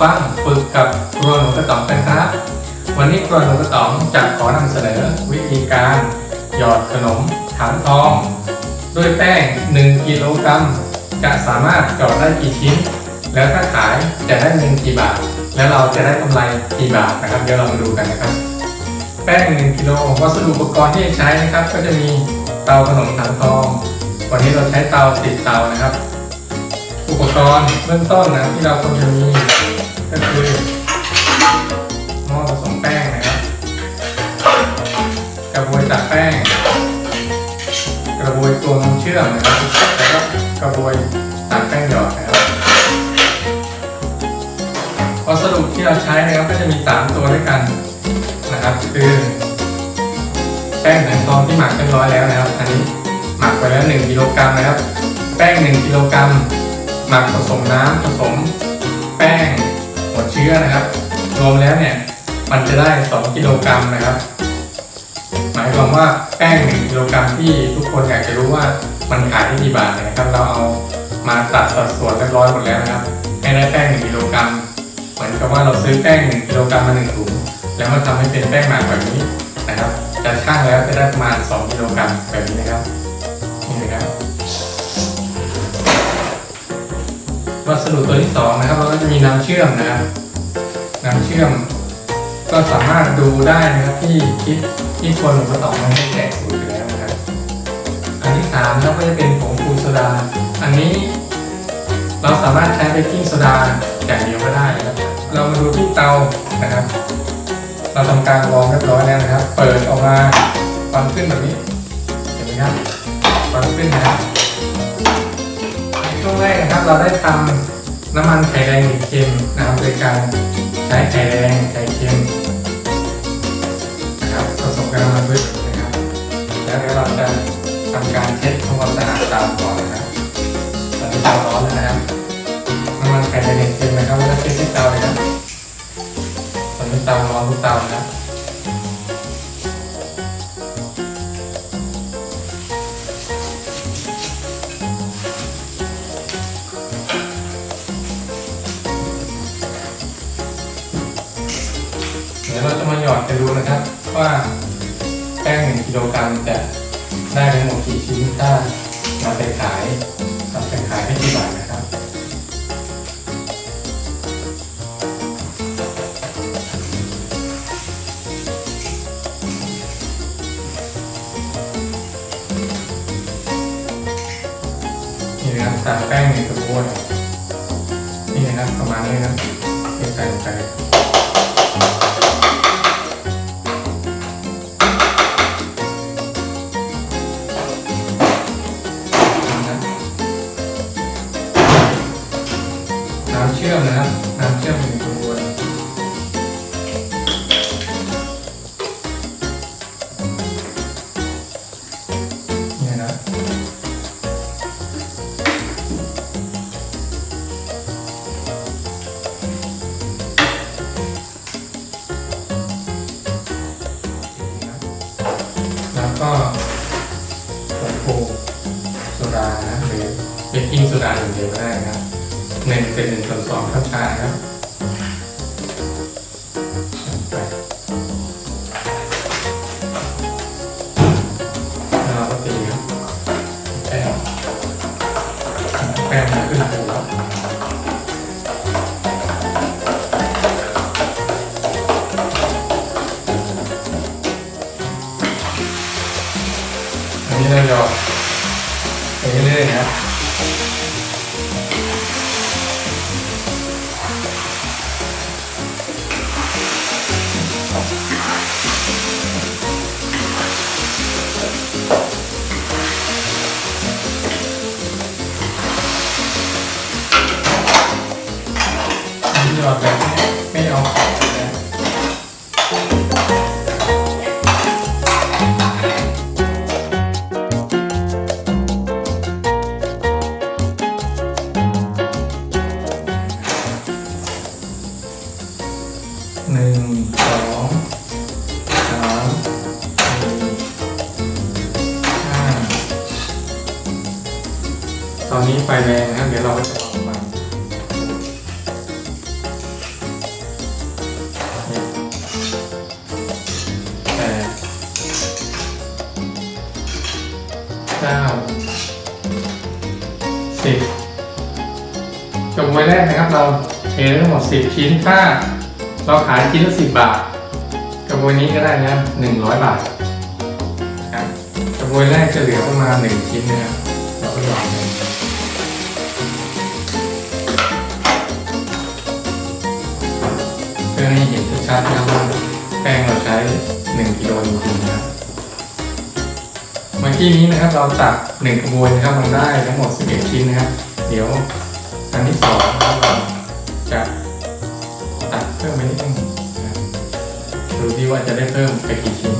ฟังฝึกกับครัวหนูกระต๋องกันครับ วันนี้ครัวหนูกระต๋องจะขอนำเสนอวิธีการหยอดขนมถังทอง ด้วยแป้ง 1 กิโลกรัมจะสามารถหยอดได้กี่ชิ้น แล้วถ้าขายจะได้เงินกี่บาท แล้วเราจะได้กำไรกี่บาทนะครับเดี๋ยวเรามาดูกันนะครับ แป้ง 1 กิโลวัสดุอุปกรณ์ที่ใช้นะครับ ก็จะมีเตาขนมถังทอง วันนี้เราใช้เตาติดเตานะครับ อุปกรณ์เบื้องต้นนะที่เราควรจะมี ก็คือหม้อผสมแป้งนะครับ กระบวยตักแป้ง กระบวยตัวน้ำเชื่อมนะครับแล้วก็กระบวยตักแป้งหยอดนะครับวัสดุที่เราใช้นะครับก็จะมี 3 ตัวด้วยกันนะครับ คือแป้งแผ่นทองที่หมักเรียบร้อยแล้วนะครับ อันนี้หมักไปแล้ว 1กิโลกรัมนะครับ แป้ง 1กิโลกรัมหมักผสมน้ำผสม แป้ง เชื้อนะครับ รวมแล้วเนี่ยมันจะได้ 2 กิโลกรัมนะครับ หมายความว่าแป้ง1กิโลกรัมที่ทุกคนอยากจะรู้ว่ามันขายที่กี่บาทนะครับ เราเอามาตัดสัดส่วนเรียบร้อยหมดแล้วนะครับให้ได้แป้ง1กิโลกรัมเหมือนกับว่าเราซื้อแป้ง1กิโลกรัมมา1ถุงแล้วมาทำให้เป็นแป้งหมากแบบนี้นะครับจะช่างแล้วจะได้ประมาณ 2 กิโลกรัมแบบนี้นะครับ ดุตัวที่สองนะครับเราก็จะมีน้ำเชื่อมนะครับน้ำเชื่อม ก็สามารถดูได้นะครับที่คลิปที่คนหนูกระต๋อมันได้แจกสูตรไปแล้วนะครับอันที่สามนะครับก็จะเป็นผงฟูโซดา อันนี้เราสามารถใช้เบกกิ้งโซดาอย่างเดียวก็ได้นะครับ เรามาดูที่เตานะครับ เราทำการวอร์มเรียบร้อยแล้วนะครับ เปิดออกมาควันขึ้นแบบนี้ เห็นไหมครับควันขึ้นนะครับในช่วงแรกนะครับเราได้ทำ น้ำมันไข่แดงหรือเค็มนะครับโดยการใช้ไข่แดงไข่เค็มนะครับผสมกันมาด้วยนะครับ แล้วเดี๋ยวเราจะทำการเช็ดทำความสะอาดเตาก่อนนะครับตอนนี้เตาร้อนแล้วนะครับน้ำมันไข่แดงเค็มนะครับแล้วเช็ดที่เตาเลยครับตอนนี้เตาร้อนทุกเตานะครับ หยอดกันดูนะครับ ว่าแป้งหนึ่งกิโลกรัมจะได้ทั้งหมดกี่ชิ้นถ้านำไปขายนำไปขายให้กี่บาทนะครับนี่นะครับตามแป้งในกระบวนนี่นะครับประมาณนี้นะครับที่ใส่ลงไป น้ำเชื่อมนะครับ น้ำเชื่อมในกระบวนนี่นะแล้วก็ผงฟูโซดานะหรือเบกกิ้งโซดาอย่างเดียวก็ได้นะครับ หนึ่งเป็นหนึ่งส่วนสองครับชานครับไปแล้วเราก็ตีครับแป้งแป้งมันขึ้นฟูครับอันนี้เราหยอด งนะเดี๋ยวเราจะวางลงไปแปดเก้าสิบจบมวยแรกนะครับเราเททั้งหมดสิบชิ้นถ้าเราขายชิ้นละสิบบาทกับวยนี้ก็ได้นะหนึ่งร้อยบาทกระบวยแรกจะเหลือประมาณหนึ่งชิ้นนะครับเราก็หยอดเล ชัดนะครับว่าแป้งเราใช้หนึ่งกิโลจริงๆนะครับเมื่อกี้นี้นะครับเราตักหนึ่งกระบวยนะครับมันได้ทั้งหมด 11 ชิ้นนะครับ เดี๋ยวอันที่สองนะครับเราจะตัดเพิ่มไปนิดนึงนะดูที่ว่าจะได้เพิ่มไปกี่ชิ้น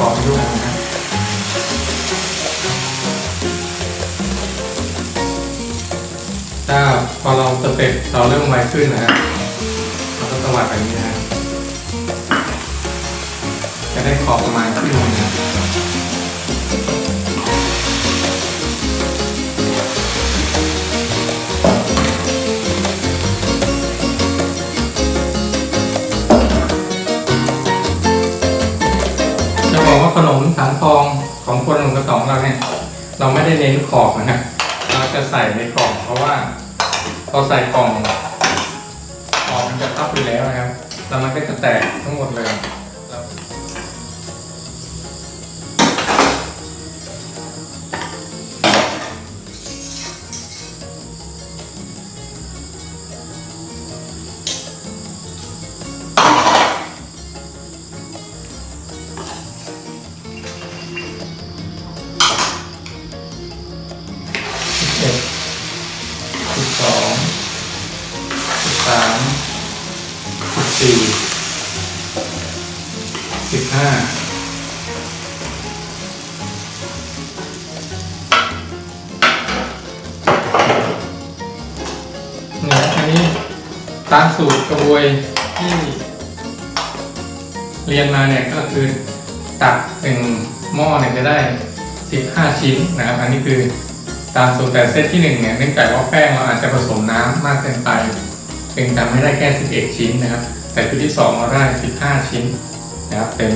อาจจะได้ขอบด้วยนะครับถ้าพอเราสเต็ปเราเริ่มไวขึ้นนะครับเราก็ตวัดแบบนี้นะครับจะได้ขอบประมาณขึ้นนะ นมสังทองของคนหลวงกระสองเราเนี่ย เราไม่ได้เน้นขอบนะครับเราจะใส่ในกล่องเพราะว่าพอใส่กล่องกล่องมันจะทับไปแล้วนะครับ แล้วมันก็จะแตกทั้งหมดเลย สิบห้าเนี่ยอันนี้ตามสูตรกระบวยที่เรียนมาเนี่ยก็คือตักหนึ่งหม้อเนี่ยจะได้ 15 ชิ้นนะครับ อันนี้คือตามสูตรแต่เซตที่หนึ่งเนี่ยเนื่องจากว่าแป้งเราอาจจะผสมน้ำมากเกินไปจึงทำให้ได้แค่ 11 ชิ้นนะครับ แต่ชุดที่ 2 เราได้ 15 ชิ้น นะครับเต็ม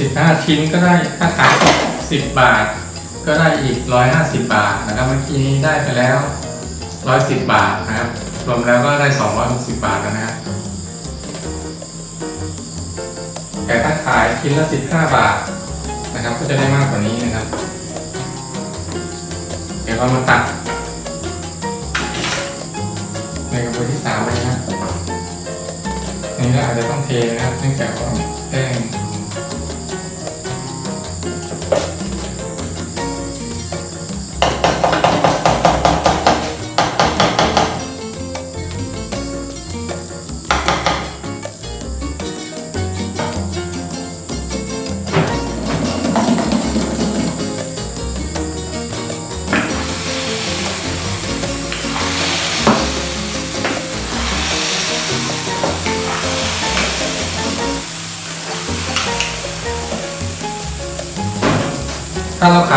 15ชิ้นก็ได้ถ้าขาย10บบาท ก็ได้อีก150บบาทนะครับเมื่อกี้นี้ได้ไปแล้ว110บบาทนะครับรวมแล้วก็ได้260บาทแล้วนะครับแต่ถ้าขายชิ้นละ15บาทนะครับ ก็จะได้มากกว่านี้นะครับ เดี๋ยวเรามาตัด ที่สามเลยนะอันนี้เราอาจจะต้องเทนะครับเนื่องจากว่าแป้ง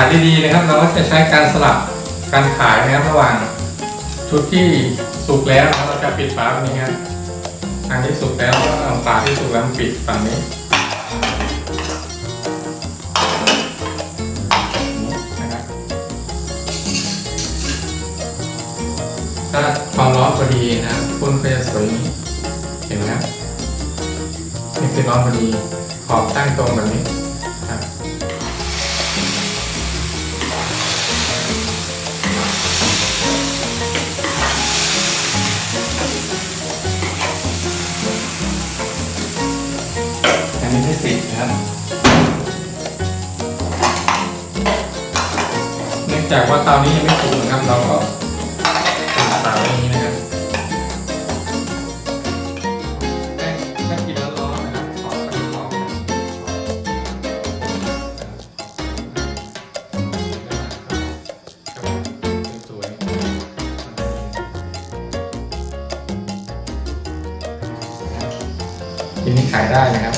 ายดีๆนะครับ เราก็จะใช้การสลับการขายนะครับระหว่างชุดที่สุกแล้วนะเราจะปิดฝาแบบนี้ครับอันที่สุกแล้วก็เอาฝาที่สุกแล้วปิดฝั่งนี้นะครับถ้าความร้อนพอดีนะพุ่นก็จะสวยนี้เห็นไหมครับนี่คือร้อนพอดีขอบตั้งตรงแบบนี้ จากว่าตอนนี้ยังไม่ปรุงนะครับ เราก็ปรุงาอย่นี้นะครับถ้ากินแล้วร้อนนะครับสวยๆทีนี้ขายได้นะครับ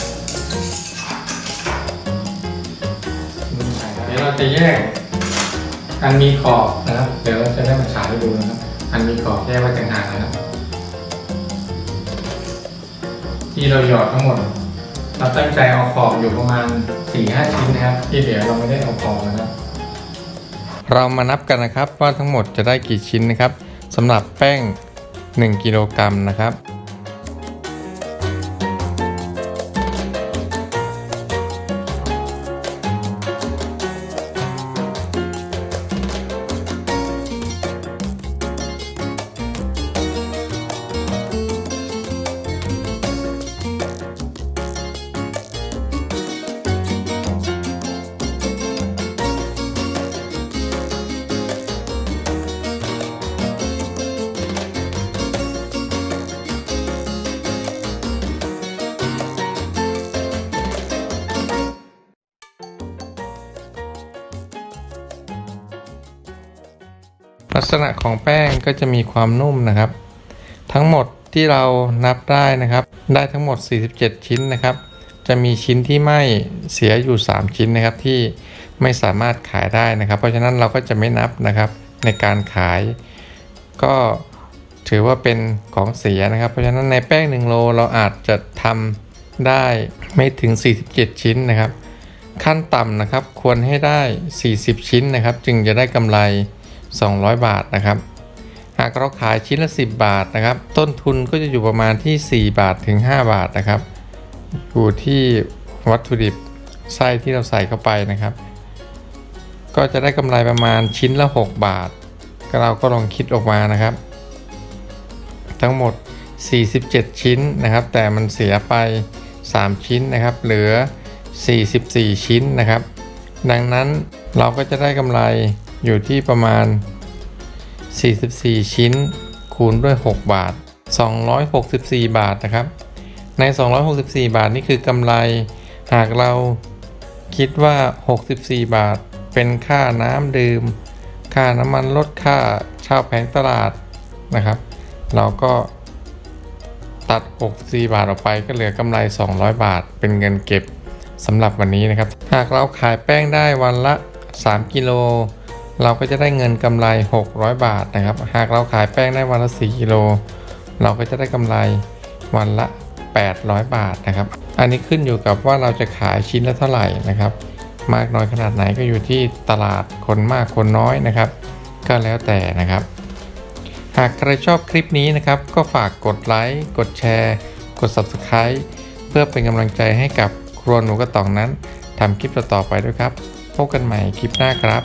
เดี๋ยวเราจะแยก อันมีขอบนะครับ เดี๋ยวเราจะได้มาฉายให้ดูนะครับ อันมีขอบแยกไว้ต่างหากนะครับ ที่เราหยอดทั้งหมด เราตั้งใจเอาขอบอยู่ประมาณ4-5หชิ้นนะครับ ที่เหลือเราไม่ได้เอาขอบนะครับ เรามานับกันนะครับว่าทั้งหมดจะได้กี่ชิ้นนะครับสำหรับแป้ง 1 กิโลกรัมนะครับ ลักษณะของแป้งก็จะมีความนุ่มนะครับ ทั้งหมดที่เรานับได้นะครับ ได้ทั้งหมด 47 ชิ้นนะครับ จะมีชิ้นที่ไม่เสียอยู่ 3 ชิ้นนะครับที่ไม่สามารถขายได้นะครับ เพราะฉะนั้นเราก็จะไม่นับนะครับในการขาย ก็ถือว่าเป็นของเสียนะครับ เพราะฉะนั้นในแป้ง 1 โลเราอาจจะทำได้ไม่ถึง 47 ชิ้นนะครับ ขั้นต่ำนะครับควรให้ได้ 40 ชิ้นนะครับ จึงจะได้กำไร 200 บาทนะครับ หากเราขายชิ้นละ 10 บาทนะครับ ต้นทุนก็จะอยู่ประมาณที่ 4 บาทถึง 5 บาทนะครับ อยู่ที่วัตถุดิบไส้ที่เราใส่เข้าไปนะครับ ก็จะได้กำไรประมาณชิ้นละ 6 บาท ก็เราก็ลองคิดออกมานะครับ ทั้งหมด 47 ชิ้นนะครับ แต่มันเสียไป 3 ชิ้นนะครับ เหลือ 44 ชิ้นนะครับ ดังนั้นเราก็จะได้กำไร อยู่ที่ประมาณ 44 ชิ้น คูณด้วย 6 บาท 264 บาทนะครับ ใน 264 บาทนี่คือกำไร หากเราคิดว่า 64 บาท เป็นค่าน้ำดื่ม ค่าน้ำมันลดค่าเช่าแผงตลาดนะครับ เราก็ตัด 64 บาทออกไปก็เหลือกำไร 200 บาท เป็นเงินเก็บสำหรับวันนี้นะครับ หากเราขายแป้งได้วันละ 3 กิโล เราก็จะได้เงินกำไร 600 บาทนะครับ หากเราขายแป้งได้วันละ 4 กิโล เราก็จะได้กำไรวันละ 800 บาทนะครับ อันนี้ขึ้นอยู่กับว่าเราจะขายชิ้นละเท่าไหร่นะครับ มากน้อยขนาดไหนก็อยู่ที่ตลาดคนมากคนน้อยนะครับ ก็แล้วแต่นะครับ หากใครชอบคลิปนี้นะครับ ก็ฝากกดไลค์ กดแชร์ กด Subscribe เพื่อเป็นกำลังใจให้กับครัวหนูกระต่องนั้นทำคลิปต่อๆไปด้วยครับ พบกันใหม่คลิปหน้าครับ